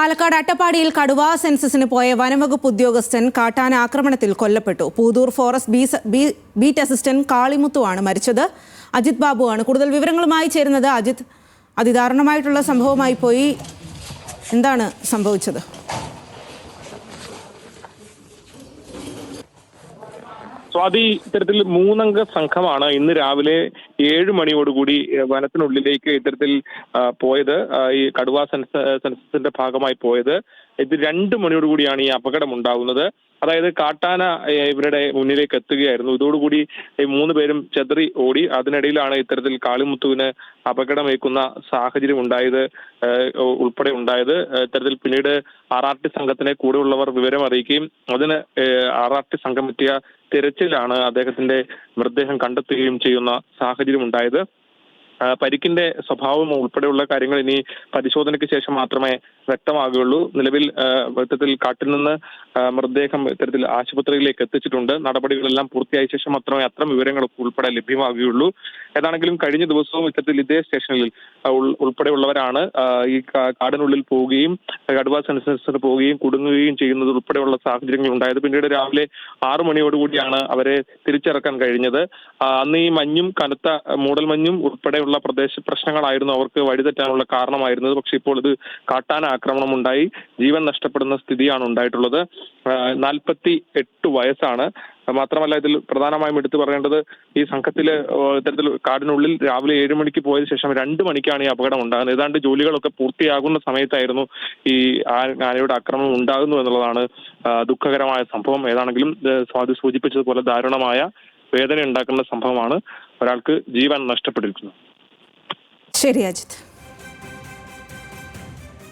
പാലക്കാട് അട്ടപ്പാടിയിൽ കടുവാ സെൻസസിന് പോയ വനംവകുപ്പ് ഉദ്യോഗസ്ഥൻ കാട്ടാന ആക്രമണത്തിൽ കൊല്ലപ്പെട്ടു. Puthur forest B beat assistant കാളിമുത്തുവാണ് മരിച്ചത്. അജിത് ബാബുവാണ് കൂടുതൽ വിവരങ്ങളുമായി ചേരുന്നത് അജിത്. അതിദാരുണമായിട്ടുള്ള സംഭവമായി പോയി. എന്താണ് സംഭവിച്ചത്? സ്വാതി ഇത്തരത്തിൽ മൂന്നംഗ സംഘമാണ് ഇന്ന് രാവിലെ ഏഴ് മണിയോടുകൂടി വനത്തിനുള്ളിലേക്ക് ഇത്തരത്തിൽ പോയത്. ഈ കടുവ സെൻസ സെൻസസിന്റെ ഭാഗമായി പോയത്. ഇത് രണ്ട് മണിയോടുകൂടിയാണ് ഈ അപകടം ഉണ്ടാകുന്നത് അതായത് കാട്ടാന ഇവരുടെ മുന്നിലേക്ക് എത്തുകയായിരുന്നു. ഇതോടുകൂടി ഈ മൂന്ന് പേരും ചെതറി ഓടി അതിനിടയിലാണ് ഇത്തരത്തിൽ കാളിമുത്തുവിന് അപകടമേക്കുന്ന സാഹചര്യം ഉണ്ടായത് ഉൾപ്പെടെ ഉണ്ടായത്. ഇത്തരത്തിൽ പിന്നീട് ആർ സംഘത്തിനെ കൂടെയുള്ളവർ വിവരം അറിയിക്കുകയും അതിന് ആർ സംഘം എത്തിയ തിരച്ചിലാണ് അദ്ദേഹത്തിന്റെ മൃതദേഹം കണ്ടെത്തുകയും ചെയ്യുന്ന സാഹചര്യം ഉണ്ടായത്. പരിക്കിന്റെ സ്വഭാവം ഉൾപ്പെടെയുള്ള കാര്യങ്ങൾ ഇനി പരിശോധനയ്ക്ക് ശേഷം മാത്രമേ വ്യക്തമാകുകയുള്ളൂ. നിലവിൽ ഇത്തരത്തിൽ കാട്ടിൽ നിന്ന് മൃതദേഹം ഇത്തരത്തിൽ ആശുപത്രിയിലേക്ക് എത്തിച്ചിട്ടുണ്ട്. നടപടികളെല്ലാം പൂർത്തിയായ ശേഷം മാത്രമേ അത്തരം വിവരങ്ങൾ ഉൾപ്പെടെ ലഭ്യമാകുകയുള്ളൂ. ഏതാണെങ്കിലും കഴിഞ്ഞ ദിവസവും ഇത്തരത്തിൽ ഇതേ സ്റ്റേഷനിൽ ഉൾപ്പെടെയുള്ളവരാണ് ഈ കാടിനുള്ളിൽ പോവുകയും കടുവ സെൻസസിന് പോവുകയും കുടുങ്ങുകയും ചെയ്യുന്നത് ഉൾപ്പെടെയുള്ള സാഹചര്യങ്ങൾ ഉണ്ടായത്. പിന്നീട് രാവിലെ ആറു മണിയോടുകൂടിയാണ് അവരെ തിരിച്ചിറക്കാൻ കഴിഞ്ഞത്. അന്ന് ഈ മഞ്ഞും കനത്ത മൂടൽമഞ്ഞും ഉൾപ്പെടെയുള്ള പ്രദേശ പ്രശ്നങ്ങളായിരുന്നു അവർക്ക് വഴിതെറ്റാനുള്ള കാരണമായിരുന്നത്. പക്ഷെ ഇപ്പോൾ ഇത് കാട്ടാന ആക്രമണം ഉണ്ടായി ജീവൻ നഷ്ടപ്പെടുന്ന സ്ഥിതിയാണ് ഉണ്ടായിട്ടുള്ളത്. നാൽപ്പത്തി എട്ട് വയസ്സാണ്. മാത്രമല്ല ഇതിൽ പ്രധാനമായും എടുത്തു പറയേണ്ടത് ഈ സംഘത്തിൽ ഏഹ്, ഇത്തരത്തിൽ കാടിനുള്ളിൽ രാവിലെ ഏഴ് മണിക്ക് പോയതിനു ശേഷം രണ്ട് മണിക്കാണ് ഈ അപകടം ഉണ്ടാകുന്നത്. ഏതാണ്ട് ജോലികളൊക്കെ പൂർത്തിയാകുന്ന സമയത്തായിരുന്നു ഈ ആനയുടെ ആക്രമണം ഉണ്ടാകുന്നു എന്നുള്ളതാണ് ദുഃഖകരമായ സംഭവം. ഏതാണെങ്കിലും സ്വാതി സൂചിപ്പിച്ചതുപോലെ ദാരുണമായ വേദന ഉണ്ടാക്കുന്ന സംഭവമാണ്. ഒരാൾക്ക് ജീവൻ നഷ്ടപ്പെട്ടിരിക്കുന്നത് ശരി അജിത്.